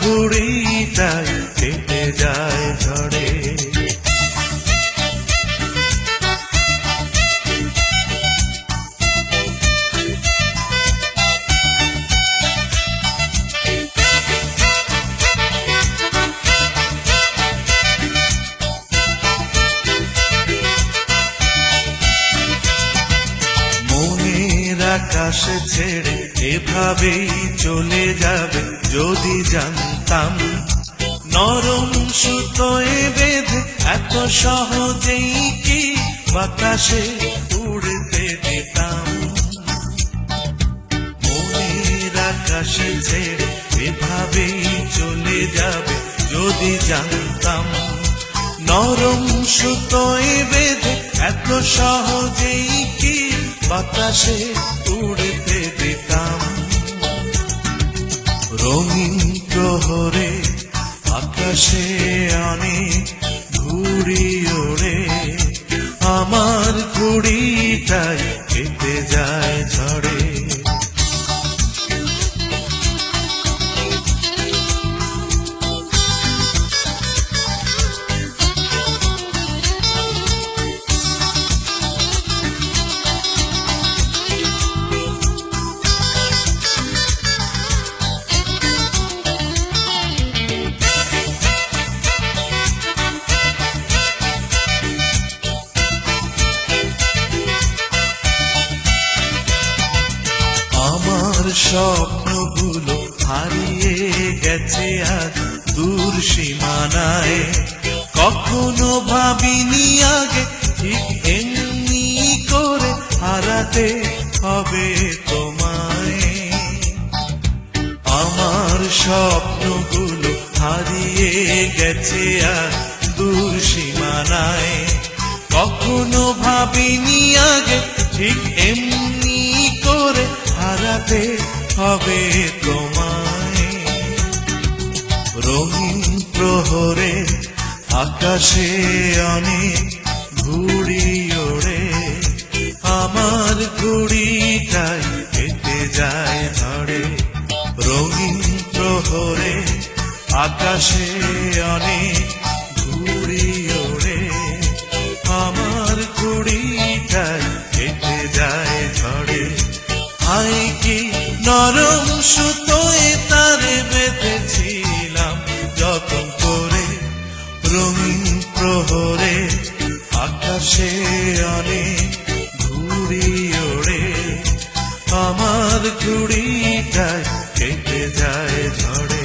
ঘুড়িটাই কেটে যায় ঝড়ে। আকাশে ছেড়ে এভাবেই চলে যাবে যদি জানতাম। নরম সুতোয় এত সহজেই কি বাতাসে উড়তে দিতাম মনের আকাশে ছেড়ে এভাবেই চলে যাবে যদি জানতাম। নরম সুতোয় বেঁধে এত সহজেই কি বাতাসে উড়তে রঙিন প্রহরে আকাশে আনে ঘুরি ওড়ে। আমার ঘুড়িটাই কেটে যায় ঝড়ে। আমার স্বপ্নগুলো হারিয়ে গেছে আজ দূর সীমানায়। কখনো ভাবিনি আগে ঠিক এমনি করে হারাতে হবে তোমায়। আমার স্বপ্নগুলো হারিয়ে গেছে আর দূর সীমানায়। কখনো ভাবিনি আগে ঠিক এমনি হারাতে হবে তোমায়। রঙিন প্রহরে, আকাশে অনেক ঘুড়ি ওড়ে। আমার ঘুড়িটাই কেটে যায় ঝড়ে রঙিন প্রহরে, আকাশে অনেক ঘুড়ি নরম সুতোয় তারে বেঁধেছিলাম যতন করে। রঙিন প্রহরে, আকাশে অনেক ঘুড়ি ওড়ে। আমার ঘুড়িটায় কেটে যায় ঝড়ে।